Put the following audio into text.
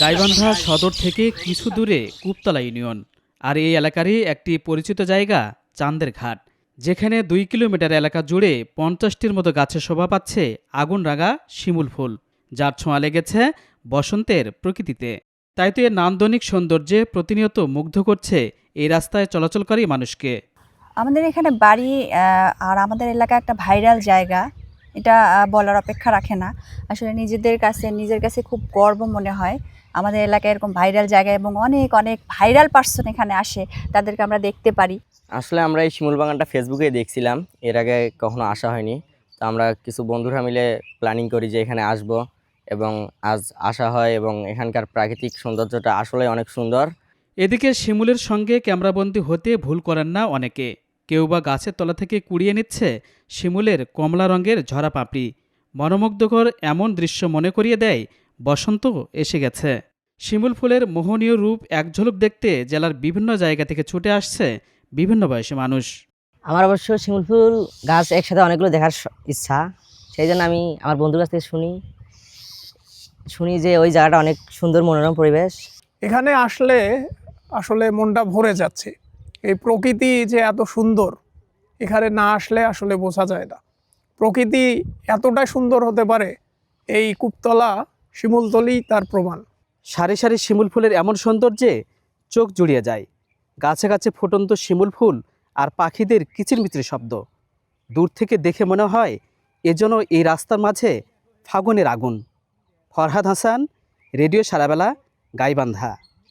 গাইবান্ধা সদর থেকে কিছু দূরে কুপতলা ইউনিয়ন। আর এই এলাকারই একটি পরিচিত জায়গা, চান্দের ঘাট। যেখানে দুই কিলোমিটার এলাকা জুড়ে পঞ্চাশটির মতো গাছে শোভা পাচ্ছে আগুন রাঙা শিমুল ফুল, যার ছোঁয়া লেগেছে বসন্তের প্রকৃতিতে। তাই তো এর নান্দনিক সৌন্দর্যে প্রতিনিয়ত মুগ্ধ করছে এই রাস্তায় চলাচলকারী মানুষকে। আমাদের এখানে বাড়ি আর আমাদের এলাকা একটা ভাইরাল জায়গা। এটা বলার অপেক্ষা রাখে না। আসলে নিজেদের কাছে নিজের কাছে খুব গর্ব মনে হয়। আমাদের এলাকায় এরকম ভাইরাল জায়গা এবং অনেক অনেক ভাইরাল পার্সন এখানে আসে তাদেরকে আমরা দেখতে পারি। আসলে আমরা এই শিমুল বাগানটা ফেসবুকে দেখছিলাম এর আগে কখনো আসা হয়নি। তো আমরা কিছু বন্ধুরা মিলে প্ল্যানিং করি যে এখানে আসব এবং আজ আসা হয় এবং এখানকার প্রাকৃতিক সৌন্দর্যটা আসলে অনেক সুন্দর। এদিকে শিমুলের সঙ্গে ক্যামেরাবন্দি হতে ভুল করেন না অনেকে। কেউ বা গাছের তলা থেকে কুড়িয়ে নিচ্ছে শিমুলের কমলা রঙের ঝরা পাপড়ি। মনোমুগ্ধকর এমন দৃশ্য মনে করিয়ে দেয় বসন্ত এসে গেছে। শিমুল ফুলের মোহনীয় রূপ এক ঝলক দেখতে জেলার বিভিন্ন জায়গা থেকে ছুটে আসছে বিভিন্ন বয়সী মানুষ। আমার অবশ্য শিমুল ফুল গাছ একসাথে অনেকগুলো দেখার ইচ্ছা। সেই জন্য আমি আমার বন্ধুর কাছ থেকে শুনি। শুনি যে ওই জায়গাটা অনেক সুন্দর মনোরম পরিবেশ। এখানে আসলে আসলে মনটা ভরে যাচ্ছে। এই প্রকৃতি যে এত সুন্দর, এখানে না আসলে আসলে বোঝা যায় না। প্রকৃতি এতটাই সুন্দর হতে পারে, এই কূপতলা শিমুলতলি তার প্রমাণ। সারি সারি শিমুল ফুলের এমন সৌন্দর্যে চোখ জুড়িয়ে যায়। গাছে গাছে ফুটন্ত শিমুল ফুল আর পাখিদের কিচিরমিচির শব্দ। দূর থেকে দেখে মনে হয় এজন্য এই রাস্তার মাঝে ফাগুনের আগুন। ফরহাদ হাসান, রেডিও সারাবেলা, গাইবান্ধা।